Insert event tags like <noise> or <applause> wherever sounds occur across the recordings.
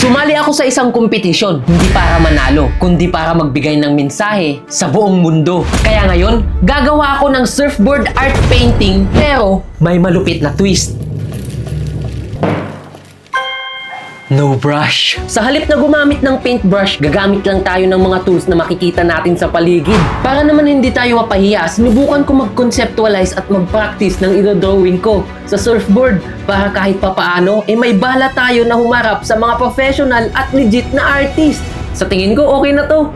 Sumali ako sa isang kompetisyon, hindi para manalo, kundi para magbigay ng mensahe sa buong mundo. Kaya ngayon, gagawa ako ng surfboard art painting, pero may malupit na twist. No brush. Sa halip na gumamit ng paintbrush, gagamit lang tayo ng mga tools na makikita natin sa paligid. Para naman hindi tayo mapahiya, sinubukan ko mag-conceptualize at mag-practice ng ilo-drawing ko sa surfboard para kahit papaano, eh may bala tayo na humarap sa mga professional at legit na artist. Sa tingin ko, okay na to.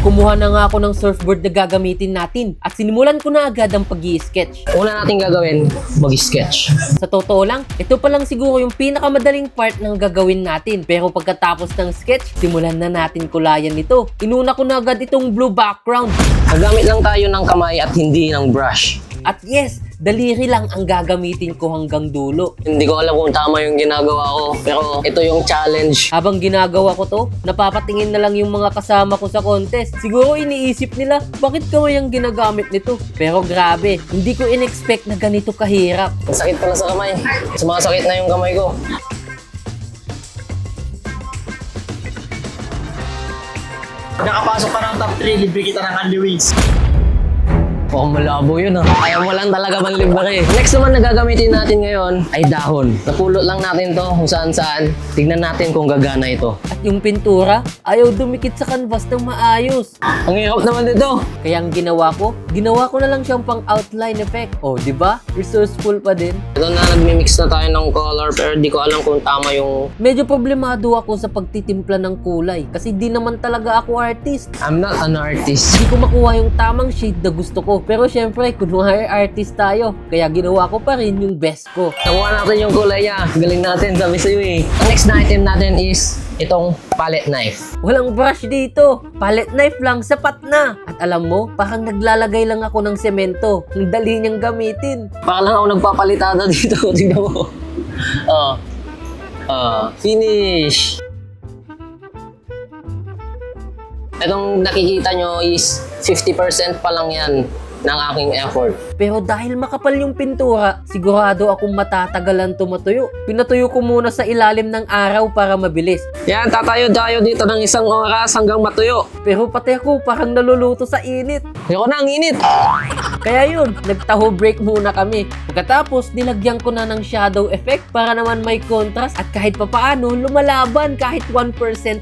Kumuha na nga ako ng surfboard na gagamitin natin at sinimulan ko na agad ang pag sketch Una natin gagawin, mag-sketch. sa totoo lang, ito pa lang siguro yung pinakamadaling part ng gagawin natin. Pero pagkatapos ng sketch, simulan na natin kulayan nito. Inuna ko na agad itong blue background. Gagamit lang tayo ng kamay at hindi ng brush. At yes, daliri lang ang gagamitin ko hanggang dulo. Hindi ko alam kung tama yung ginagawa ko, pero ito yung challenge. Habang ginagawa ko to, napapatingin na lang yung mga kasama ko sa contest. Siguro iniisip nila, bakit kamay ang ginagamit nito? Pero grabe, hindi ko in-expect na ganito kahirap. Ang sakit pala sa kamay. Sumasakit na yung kamay ko. Nakapasok ka ng top 3, libre kita ng Andy Wings. Oh, malabo yun ah. Ayaw mo lang talaga manlibre. Next naman na gagamitin natin ngayon ay dahon. Napulot lang natin to kung saan saan. Tignan natin kung gagana ito. At yung pintura, ayaw dumikit sa canvas ng maayos. Ang hirap naman dito. Kaya ang ginawa ko, ginawa ko na lang siyang pang outline effect. Oh, di ba? Resourceful pa din. Ito na nagmi-mix na tayo ng color pero di ko alam kung tama yung... Medyo problemado ako sa pagtitimpla ng kulay kasi di naman talaga ako artist. I'm not an artist. Hindi ko makuha yung tamang shade na gusto ko. Pero syempre, kunwari artist tayo. Kaya ginawa ko pa rin yung best ko. Nakuha natin yung kulay niya. Galing natin, sabi sa'yo eh. Ang next na item natin is itong palette knife. Walang brush dito. Palette knife lang, sapat na. At alam mo, parang naglalagay lang ako ng semento. Ang dali niyang gamitin. Para lang ako nagpapalitada <laughs> dito. Tingnan mo. Oh. Oh. Finish. Itong nakikita nyo is 50% pa lang yan ng aking effort. Pero dahil makapal yung pintura, sigurado akong matatagalan tumatuyo. Pinatuyo ko muna sa ilalim ng araw para mabilis. Yan, tatayo tayo dito ng isang oras hanggang matuyo. Pero pati ako parang naluluto sa init. Ayoko na, ang init. Kaya yun, nagtaho break muna kami. Pagkatapos, nilagyan ko na ng shadow effect para naman may contrast at kahit papaano, lumalaban kahit 1%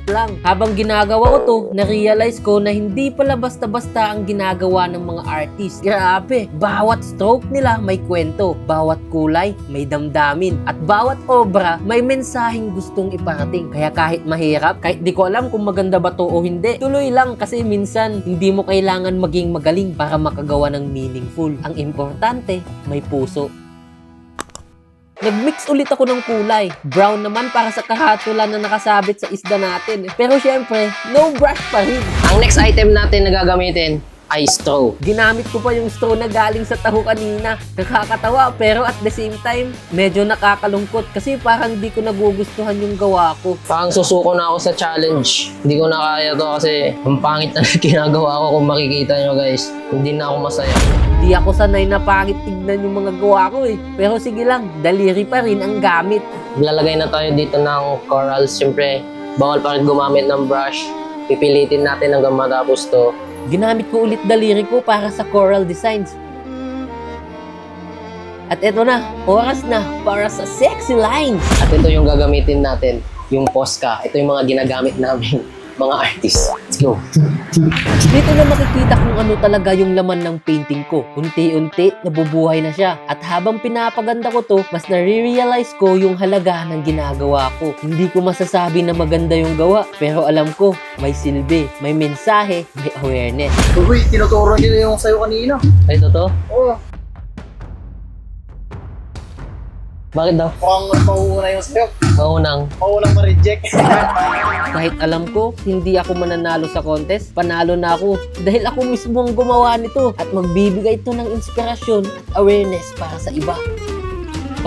lang. Habang ginagawa ko to, na-realize ko na hindi pala basta-basta ang ginagawa ng mga artist. Grabe, bawat stroke nila may kwento, bawat kulay may damdamin, at bawat obra may mensaheng gustong iparating. Kaya kahit mahirap, kahit di ko alam kung maganda ba to o hindi, tuloy lang kasi minsan hindi mo kailangan maging magaling para makagawa ng meaningful. Ang importante, may puso. Nag-mix ulit ako ng kulay. Brown naman para sa kahatula na nakasabit sa isda natin. Pero syempre, no brush pa rin. Ang next item natin na gagamitin ay straw. Ginamit ko pa yung straw na galing sa taho kanina. Nakakatawa pero at the same time, medyo nakakalungkot kasi parang di ko nagugustuhan yung gawa ko. Parang susuko na ako sa challenge. Hindi ko na kaya to kasi ang pangit na <laughs> ginagawa ko kung makikita nyo guys. Hindi na ako masaya. Di ako sanay na pangit tignan yung mga gawa ko eh. Pero sige lang, daliri pa rin ang gamit. Lalagay na tayo dito ng corals. Siyempre, bawal pa rin gumamit ng brush. Pipilitin natin hanggang matapos to. Ginamit ko ulit daliri ko para sa coral designs. At eto na, oras na para sa sexy lines. At ito yung gagamitin natin, yung Posca. Ito yung mga ginagamit namin, <laughs> mga artists. Let's go. Dito na makikita kung ano talaga yung laman ng painting ko. Unti-unti, nabubuhay na siya. At habang pinapaganda ko to, mas nare-realize ko yung halaga ng ginagawa ko. Hindi ko masasabi na maganda yung gawa, pero alam ko, may silbi, may mensahe, may awareness. Uy, tinuturo nila yung sayo kanina. Ay, totoo? Oo, Bakit daw? mukhang mauuna yung sayo. Maunang. Maunang ma-reject. <laughs> Kahit alam ko, hindi ako mananalo sa contest, panalo na ako. Dahil ako mismo ang gumawa nito at magbibigay ito ng inspirasyon at awareness para sa iba.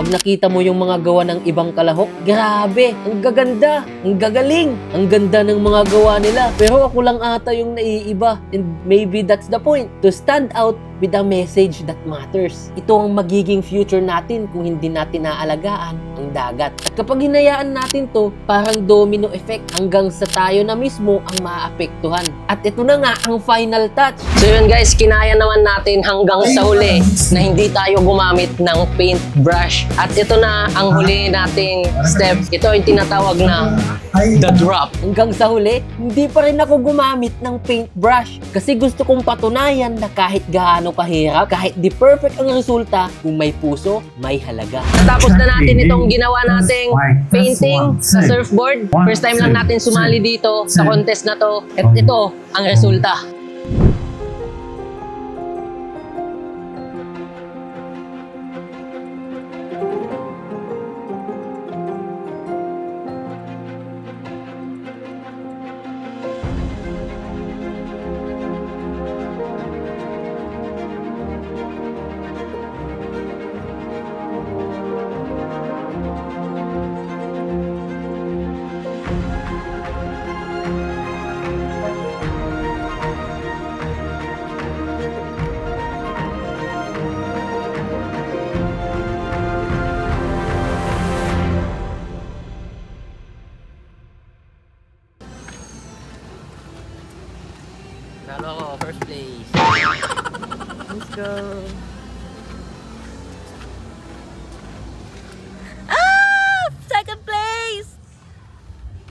Pag nakita mo yung mga gawa ng ibang kalahok, grabe, ang gaganda, ang gagaling, ang ganda ng mga gawa nila. Pero ako lang ata yung naiiba. And maybe that's the point, to stand out with a message that matters. Ito ang magiging future natin kung hindi natin naalagaan dagat. At kapag hinayaan natin to, parang domino effect hanggang sa tayo na mismo ang maapektuhan. At ito na nga ang final touch. So yun guys, kinaya naman natin hanggang sa huli na hindi tayo gumamit ng paintbrush. At ito na ang huli nating step. Ito ay tinatawag na the drop. Hanggang sa huli, hindi pa rin ako gumamit ng paintbrush kasi gusto kong patunayan na kahit gaano kahirap, kahit di perfect ang resulta, kung may puso, may halaga. Natapos na natin itong ginawa nating painting sa surfboard. First time lang natin sumali dito sa contest na to. At ito ang resulta. Nalo ako, first place. <laughs> Let's go.